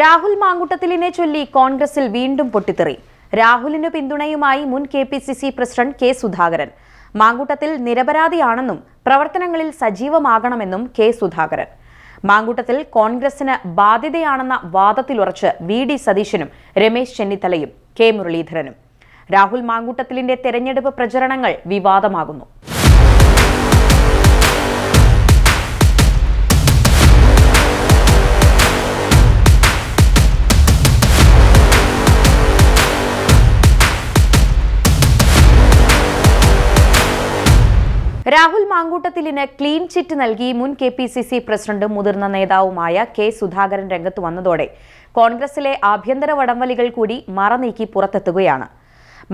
രാഹുൽ മാങ്കുട്ടത്തിലിനെ ചൊല്ലി കോൺഗ്രസിൽ വീണ്ടും പൊട്ടിത്തെറി. രാഹുലിന് പിന്തുണയുമായി മുൻ K P C C president K Sudhakaran. Mankoottathil നിരപരാധിയാണെന്നും പ്രവർത്തനങ്ങളിൽ സജീവമാകണമെന്നും കെ സുധാകരൻ. മാങ്കൂട്ടത്തിൽ കോൺഗ്രസിന് ബാധ്യതയാണെന്ന വാദത്തിലുറച്ച് വി ഡി സതീശനും രമേശ് ചെന്നിത്തലയും കെ മുരളീധരനും. രാഹുൽ മാങ്കൂട്ടത്തിലിന്റെ തെരഞ്ഞെടുപ്പ് പ്രചരണങ്ങൾ വിവാദമാകുന്നു. മാങ്കൂട്ടത്തിലിന് ക്ലീൻ ചിറ്റ് നൽകി മുൻ കെ പി സി സി പ്രസിഡന്റും മുതിർന്ന നേതാവുമായ കെ സുധാകരൻ രംഗത്ത് വന്നതോടെ കോൺഗ്രസിലെ ആഭ്യന്തര വടംവലികൾ കൂടി മറനീക്കി പുറത്തെത്തുകയാണ്.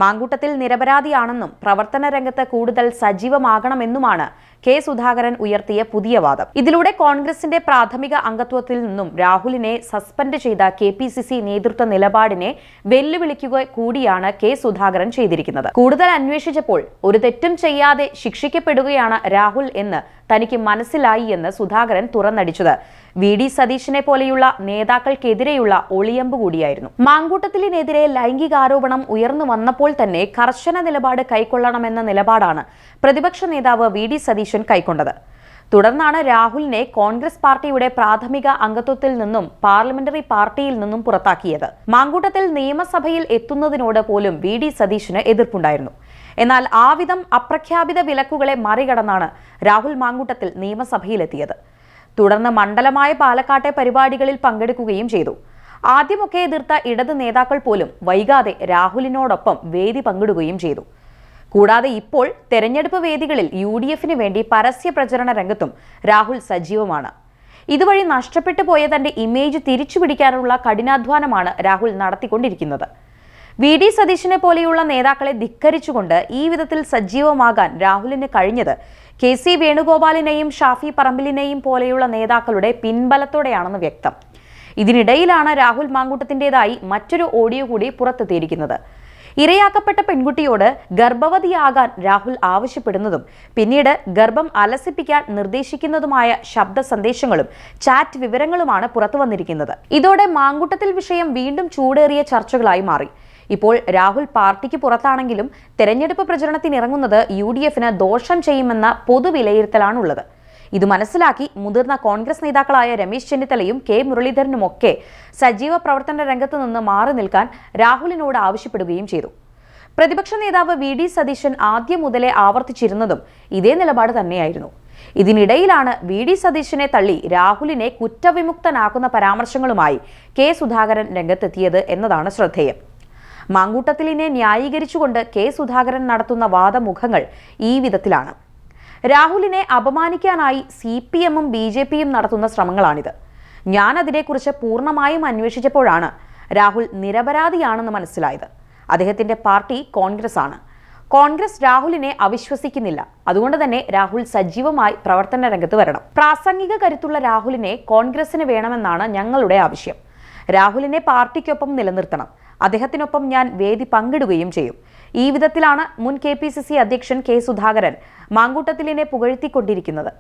മാങ്കൂട്ടത്തിൽ നിരപരാധിയാണെന്നും പ്രവർത്തന രംഗത്ത് കൂടുതൽ സജീവമാകണമെന്നുമാണ് കെ സുധാകരൻ ഉയർത്തിയ പുതിയ വാദം. ഇതിലൂടെ കോൺഗ്രസിന്റെ പ്രാഥമിക അംഗത്വത്തിൽ നിന്നും രാഹുലിനെ സസ്പെൻഡ് ചെയ്ത കെ പി സി സി നേതൃത്വ നിലപാടിനെ വെല്ലുവിളിക്കുക കൂടിയാണ് കെ സുധാകരൻ ചെയ്തിരിക്കുന്നത്. കൂടുതൽ അന്വേഷിച്ചപ്പോൾ ഒരു തെറ്റും ചെയ്യാതെ ശിക്ഷിക്കപ്പെടുകയാണ് രാഹുൽ എന്ന് തനിക്ക് മനസ്സിലായി എന്ന് സുധാകരൻ തുറന്നടിച്ചത്. വി ഡി സതീശനെ പോലെയുള്ള നേതാക്കൾക്കെതിരെയുള്ള ഒളിയമ്പ് കൂടിയായിരുന്നു. മാങ്കൂട്ടത്തിലിനെതിരെ ലൈംഗികാരോപണം ഉയർന്നു വന്നപ്പോൾ തന്നെ കർശന നിലപാട് കൈക്കൊള്ളണമെന്ന നിലപാടാണ് പ്രതിപക്ഷ നേതാവ് വി ഡി സതീശൻ കൈക്കൊണ്ടത്. തുടർന്നാണ് രാഹുലിനെ കോൺഗ്രസ് പാർട്ടിയുടെ പ്രാഥമിക അംഗത്വത്തിൽ നിന്നും പാർലമെന്ററി പാർട്ടിയിൽ നിന്നും പുറത്താക്കിയത്. മാങ്കൂട്ടത്തിൽ നിയമസഭയിൽ എത്തുന്നതിനോട് പോലും വി ഡി സതീശന് എതിർപ്പുണ്ടായിരുന്നു. എന്നാൽ ആവിധം വിധം അപ്രഖ്യാപിത വിലക്കുകളെ മറികടന്നാണ് രാഹുൽ മാങ്കൂട്ടത്തിൽ നിയമസഭയിലെത്തിയത്. തുടർന്ന് മണ്ഡലമായ പാലക്കാട്ടെ പരിപാടികളിൽ പങ്കെടുക്കുകയും ചെയ്തു. ആദ്യമൊക്കെ എതിർത്ത ഇടത് നേതാക്കൾ പോലും വൈകാതെ രാഹുലിനോടൊപ്പം വേദി പങ്കിടുകയും ചെയ്തു. കൂടാതെ ഇപ്പോൾ തെരഞ്ഞെടുപ്പ് വേദികളിൽ യു ഡി എഫിന് വേണ്ടി പരസ്യ പ്രചരണ രംഗത്തും രാഹുൽ സജീവമാണ്. ഇതുവഴി നഷ്ടപ്പെട്ടു പോയ തന്റെ ഇമേജ് തിരിച്ചുപിടിക്കാനുള്ള കഠിനാധ്വാനമാണ് രാഹുൽ നടത്തിക്കൊണ്ടിരിക്കുന്നത്. വി ഡി സതീശനെ പോലെയുള്ള നേതാക്കളെ ധിക്കരിച്ചുകൊണ്ട് ഈ വിധത്തിൽ സജീവമാകാൻ രാഹുലിന് കഴിഞ്ഞത് കെ സി വേണുഗോപാലിനെയും ഷാഫി പറമ്പിലിനെയും പോലെയുള്ള നേതാക്കളുടെ പിൻബലത്തോടെയാണെന്ന് വ്യക്തം. ഇതിനിടയിലാണ് രാഹുൽ മാങ്കൂട്ടത്തിന്റെതായി മറ്റൊരു ഓഡിയോ കൂടി പുറത്തെത്തിയിരിക്കുന്നത്. ഇരയാക്കപ്പെട്ട പെൺകുട്ടിയോട് ഗർഭവതിയാകാൻ രാഹുൽ ആവശ്യപ്പെടുന്നതും പിന്നീട് ഗർഭം അലസിപ്പിക്കാൻ നിർദ്ദേശിക്കുന്നതുമായ ശബ്ദ സന്ദേശങ്ങളും ചാറ്റ് വിവരങ്ങളുമാണ് പുറത്തുവന്നിരിക്കുന്നത് ഇതോടെ മാങ്കൂട്ടത്തിൽ വിഷയം വീണ്ടും ചൂടേറിയ ചർച്ചകളായി മാറി. ഇപ്പോൾ രാഹുൽ പാർട്ടിക്ക് പുറത്താണെങ്കിലും തെരഞ്ഞെടുപ്പ് പ്രചരണത്തിനിറങ്ങുന്നത് യു ഡി എഫിന് ദോഷം ചെയ്യുമെന്ന പൊതുവിലയിരുത്തലാണുള്ളത്. ഇത് മനസ്സിലാക്കി മുതിർന്ന കോൺഗ്രസ് നേതാക്കളായ രമേശ് ചെന്നിത്തലയും കെ മുരളീധരനുമൊക്കെ സജീവ പ്രവർത്തന രംഗത്ത് നിന്ന് മാറി നിൽക്കാൻ രാഹുലിനോട് ആവശ്യപ്പെടുകയും ചെയ്തു. പ്രതിപക്ഷ നേതാവ് വി ഡി സതീശൻ ആദ്യം മുതലേ ആവർത്തിച്ചിരുന്നതും ഇതേ നിലപാട് തന്നെയായിരുന്നു. ഇതിനിടയിലാണ് വി ഡി സതീശനെ തള്ളി രാഹുലിനെ കുറ്റവിമുക്തനാക്കുന്ന പരാമർശങ്ങളുമായി കെ സുധാകരൻ രംഗത്തെത്തിയത് എന്നതാണ് ശ്രദ്ധേയം. മാങ്കൂട്ടത്തിലിനെ ന്യായീകരിച്ചുകൊണ്ട് കെ സുധാകരൻ നടത്തുന്ന വാദമുഖങ്ങൾ ഈ വിധത്തിലാണ്. രാഹുലിനെ അപമാനിക്കാനായി സി പി എമ്മും ബി ജെ പിയും നടത്തുന്ന ശ്രമങ്ങളാണിത്. ഞാൻ അതിനെക്കുറിച്ച് പൂർണമായും അന്വേഷിച്ചപ്പോഴാണ് രാഹുൽ നിരപരാധിയാണെന്ന് മനസ്സിലായത്. അദ്ദേഹത്തിന്റെ പാർട്ടി കോൺഗ്രസ് ആണ് കോൺഗ്രസ് രാഹുലിനെ അവിശ്വസിക്കുന്നില്ല. അതുകൊണ്ട് തന്നെ രാഹുൽ സജീവമായി പ്രവർത്തന രംഗത്ത് വരണം. പ്രാസംഗിക കരുത്തുള്ള രാഹുലിനെ കോൺഗ്രസിന് വേണമെന്നാണ് ഞങ്ങളുടെ ആവശ്യം. രാഹുലിനെ പാർട്ടിക്കൊപ്പം നിലനിർത്തണം. അദ്ദേഹത്തിനൊപ്പം ഞാൻ വേദി പങ്കിടുകയും ചെയ്യും. ഈ വിധത്തിലാണ് മുൻ കെ പി സി സി അധ്യക്ഷൻ കെ സുധാകരൻ മാങ്കൂട്ടത്തിലിനെ പുകഴ്ത്തിക്കൊണ്ടിരിക്കുന്നത്.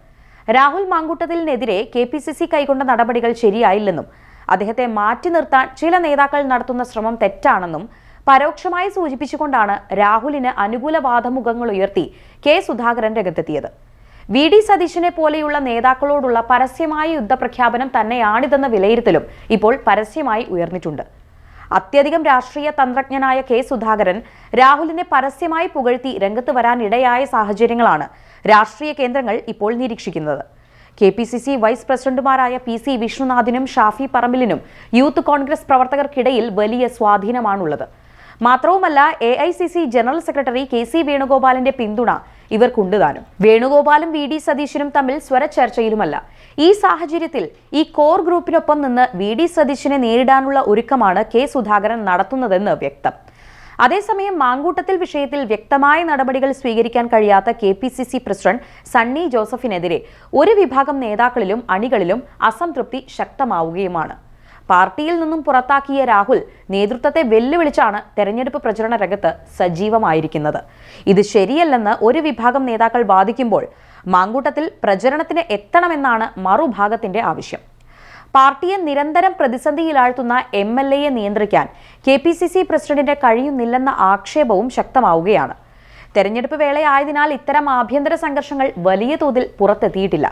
രാഹുൽ മാങ്കൂട്ടത്തിലിനെതിരെ കെ പി സി സി കൈക്കൊണ്ട നടപടികൾ ശരിയായില്ലെന്നും അദ്ദേഹത്തെ മാറ്റി നിർത്താൻ ചില നേതാക്കൾ നടത്തുന്ന ശ്രമം തെറ്റാണെന്നും പരോക്ഷമായി സൂചിപ്പിച്ചുകൊണ്ടാണ് രാഹുലിന് അനുകൂല വാദമുഖങ്ങൾ ഉയർത്തി കെ സുധാകരൻ രംഗത്തെത്തിയത്. വി ഡി സതീശനെ പോലെയുള്ള നേതാക്കളോടുള്ള പരസ്യമായ യുദ്ധപ്രഖ്യാപനം തന്നെയാണിതെന്ന വിലയിരുത്തലും ഇപ്പോൾ പരസ്യമായി ഉയർന്നിട്ടുണ്ട്. അത്യധികം രാഷ്ട്രീയ തന്ത്രജ്ഞനായ കെ സുധാകരൻ രാഹുലിനെ പരസ്യമായി പുകഴ്ത്തി രംഗത്ത് വരാനിടയായ സാഹചര്യങ്ങളാണ് രാഷ്ട്രീയ കേന്ദ്രങ്ങൾ ഇപ്പോൾ നിരീക്ഷിക്കുന്നത്. K P C C vice പ്രസിഡന്റുമാരായ പി സി വിഷ്ണുനാഥിനും ഷാഫി പറമ്പിലിനും യൂത്ത് കോൺഗ്രസ് പ്രവർത്തകർക്കിടയിൽ വലിയ സ്വാധീനമാണുള്ളത്. മാത്രവുമല്ല A I C C general secretary K C വേണുഗോപാലിന്റെ പിന്തുണ ഇവർക്കുണ്ട് താനും. വേണുഗോപാലും വി ഡി സതീശനും തമ്മിൽ സ്വരച്ചർച്ചയിലുമല്ല ഈ സാഹചര്യത്തിൽ ഈ കോർ ഗ്രൂപ്പിനൊപ്പം നിന്ന് വി ഡി സതീശനെ നേരിടാനുള്ള ഒരുക്കമാണ് കെ സുധാകരൻ നടത്തുന്നതെന്ന് വ്യക്തം. അതേസമയം മാങ്കൂട്ടത്തിൽ വിഷയത്തിൽ വ്യക്തമായ നടപടികൾ സ്വീകരിക്കാൻ കഴിയാത്ത K P C C president Sunny ജോസഫിനെതിരെ ഒരു വിഭാഗം നേതാക്കളിലും അണികളിലും അസംതൃപ്തി ശക്തമാവുകയുമാണ്. പാർട്ടിയിൽ നിന്നും പുറത്താക്കിയ രാഹുൽ നേതൃത്വത്തെ വെല്ലുവിളിച്ചാണ് തെരഞ്ഞെടുപ്പ് പ്രചരണ രംഗത്ത് സജീവമായിരിക്കുന്നത്. ഇത് ശരിയല്ലെന്ന് ഒരു വിഭാഗം നേതാക്കൾ വാദിക്കുമ്പോൾ മാങ്കൂട്ടത്തിൽ പ്രചരണത്തിന് എത്തണമെന്നാണ് മറുഭാഗത്തിന്റെ ആവശ്യം. പാർട്ടിയെ നിരന്തരം പ്രതിസന്ധിയിലാഴ്ത്തുന്ന എം എൽ എയെ നിയന്ത്രിക്കാൻ കെ പി സി സി പ്രസിഡന്റിന് കഴിയുന്നില്ലെന്ന ആക്ഷേപവും ശക്തമാവുകയാണ്. തെരഞ്ഞെടുപ്പ് വേളയായതിനാൽ ഇത്തരം ആഭ്യന്തര സംഘർഷങ്ങൾ വലിയ തോതിൽ പുറത്തെത്തിയിട്ടില്ല.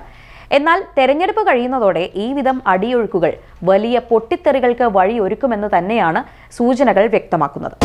എന്നാൽ തെരഞ്ഞെടുപ്പ് കഴിയുന്നതോടെ ഈ വിധം അടിയൊഴുക്കുകൾ വലിയ പൊട്ടിത്തെറികൾക്ക് വഴിയൊരുക്കുമെന്ന് തന്നെയാണ് സൂചനകൾ വ്യക്തമാക്കുന്നത്.